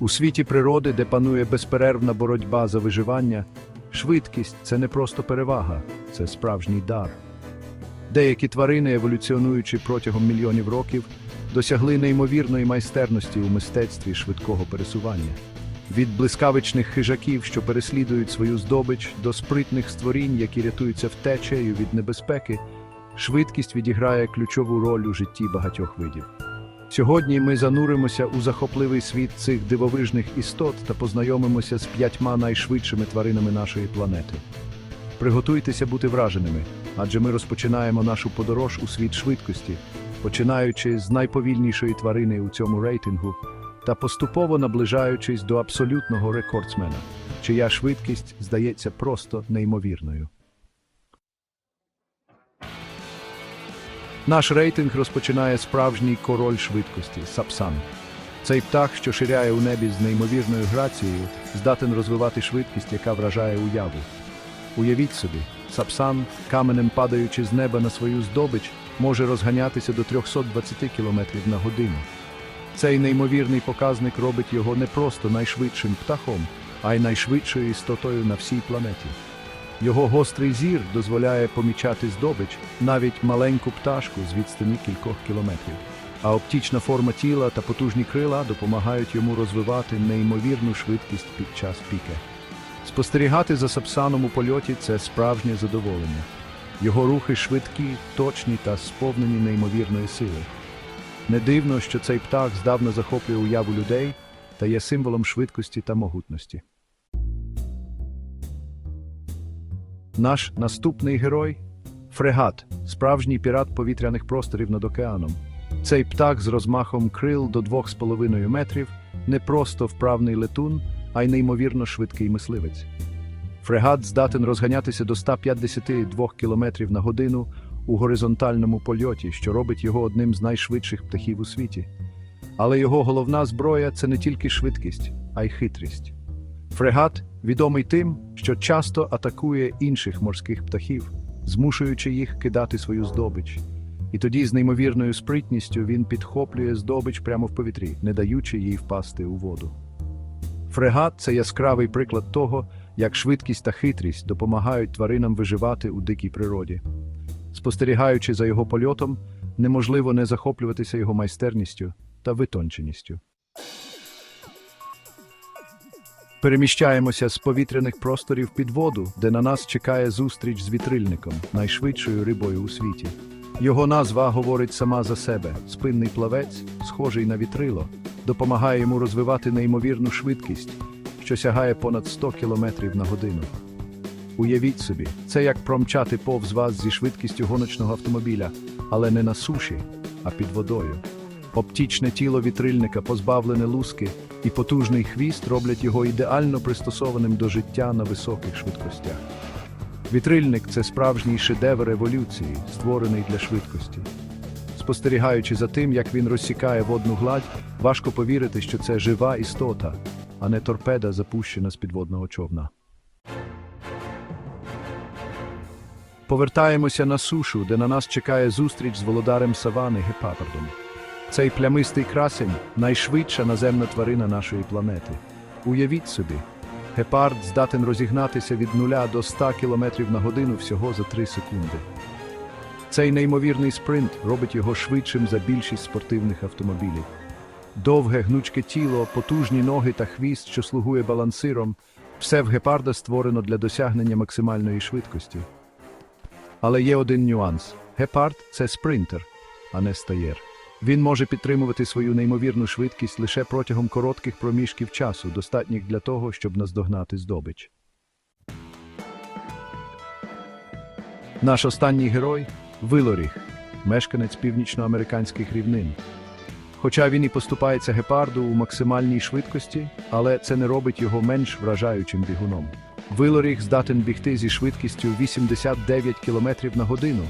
У світі природи, де панує безперервна боротьба за виживання, швидкість це не просто перевага, це справжній дар. Деякі тварини, еволюціонуючи протягом мільйонів років, досягли неймовірної майстерності у мистецтві швидкого пересування. Від блискавичних хижаків, що переслідують свою здобич, до спритних створінь, які рятуються втечею від небезпеки, швидкість відіграє ключову роль у житті багатьох видів. Сьогодні ми зануримося у захопливий світ цих дивовижних істот та познайомимося з п'ятьма найшвидшими тваринами нашої планети. Приготуйтеся бути враженими, адже ми розпочинаємо нашу подорож у світ швидкості, починаючи з найповільнішої тварини у цьому рейтингу та поступово наближаючись до абсолютного рекордсмена, чия швидкість здається просто неймовірною. Наш рейтинг розпочинає справжній король швидкості Сапсан. Цей птах, що ширяє у небі з неймовірною грацією, здатен розвивати швидкість, яка вражає уяву. Уявіть собі, Сапсан, каменем падаючи з неба на свою здобич, може розганятися до 320 км на годину. Цей неймовірний показник робить його не просто найшвидшим птахом, а й найшвидшою істотою на всій планеті. Його гострий зір дозволяє помічати здобич навіть маленьку пташку з відстані кількох кілометрів. А оптічна форма тіла та потужні крила допомагають йому розвивати неймовірну швидкість під час піке. Спостерігати за сапсаном у польоті це справжнє задоволення. Його рухи швидкі, точні та сповнені неймовірної сили. Не дивно, що цей птах здавна захоплює уяву людей та є символом швидкості та могутності. Наш наступний герой фрегат, справжній пірат повітряних просторів над океаном. Цей птах з розмахом крил до 2,5 метрів не просто вправний летун, а й неймовірно швидкий мисливець. Фрегат здатен розганятися до 152 км на годину у горизонтальному польоті, що робить його одним з найшвидших птахів у світі. Але його головна зброя це не тільки швидкість, а й хитрість. Фрегат відомий тим, що часто атакує інших морських птахів, змушуючи їх кидати свою здобич. І тоді з неймовірною спритністю він підхоплює здобич прямо в повітрі, не даючи їй впасти у воду. Фрегат це яскравий приклад того, як швидкість та хитрість допомагають тваринам виживати у дикій природі. Спостерігаючи за його польотом, неможливо не захоплюватися його майстерністю та витонченістю. Переміщаємося з повітряних просторів під воду, де на нас чекає зустріч з вітрильником, найшвидшою рибою у світі. Його назва говорить сама за себе: спинний плавець, схожий на вітрило, допомагає йому розвивати неймовірну швидкість, що сягає понад 100 км на годину. Уявіть собі, це як промчати повз вас зі швидкістю гоночного автомобіля, але не на суші, а під водою. Оптічне тіло вітрильника, позбавлене луски, і потужний хвіст роблять його ідеально пристосованим до життя на високих швидкостях. Вітрильник це справжній шедевр еволюції, створений для швидкості. Спостерігаючи за тим, як він розсікає водну гладь, важко повірити, що це жива істота, а не торпеда, запущена з підводного човна. Повертаємося на сушу, де на нас чекає зустріч з володарем савани гепардом. Цей плямистий красень найшвидша наземна тварина нашої планети. Уявіть собі, гепард здатен розігнатися від 0 до 100 км на годину всього за 3 секунди. Цей неймовірний спринт робить його швидшим за більшість спортивних автомобілів. Довге гнучке тіло, потужні ноги та хвіст, що слугує балансиром, все в гепарда створено для досягнення максимальної швидкості. Але є один нюанс: гепард це спринтер, а не стаєр. Він може підтримувати свою неймовірну швидкість лише протягом коротких проміжків часу, достатніх для того, щоб наздогнати здобич. Наш останній герой Вилоріг, мешканець північноамериканських рівнин. Хоча він і поступається гепарду у максимальній швидкості, але це не робить його менш вражаючим бігуном. Вилоріг здатен бігти зі швидкістю 89 км на годину,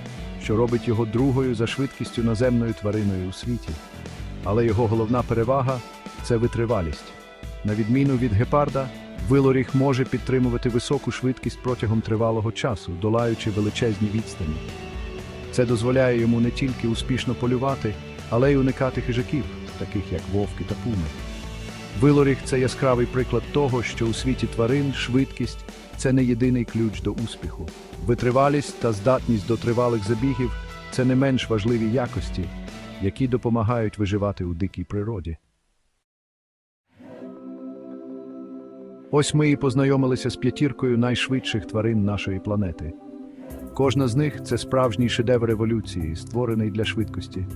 що робить його другою за швидкістю наземною твариною у світі. Але його головна перевага це витривалість. На відміну від гепарда, вилоріг може підтримувати високу швидкість протягом тривалого часу, долаючи величезні відстані. Це дозволяє йому не тільки успішно полювати, але й уникати хижаків, таких як вовки та пуми. Вилоріг це яскравий приклад того, що у світі тварин швидкість це не єдиний ключ до успіху. Витривалість та здатність до тривалих забігів це не менш важливі якості, які допомагають виживати у дикій природі. Ось ми і познайомилися з п'ятіркою найшвидших тварин нашої планети. Кожна з них це справжній шедевр еволюції, створений для швидкості.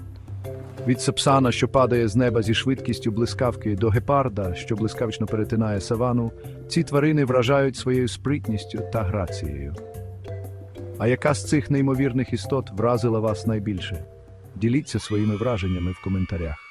Від сапсана, що падає з неба зі швидкістю блискавки, до гепарда, що блискавично перетинає савану, ці тварини вражають своєю спритністю та грацією. А яка з цих неймовірних істот вразила вас найбільше? Діліться своїми враженнями в коментарях.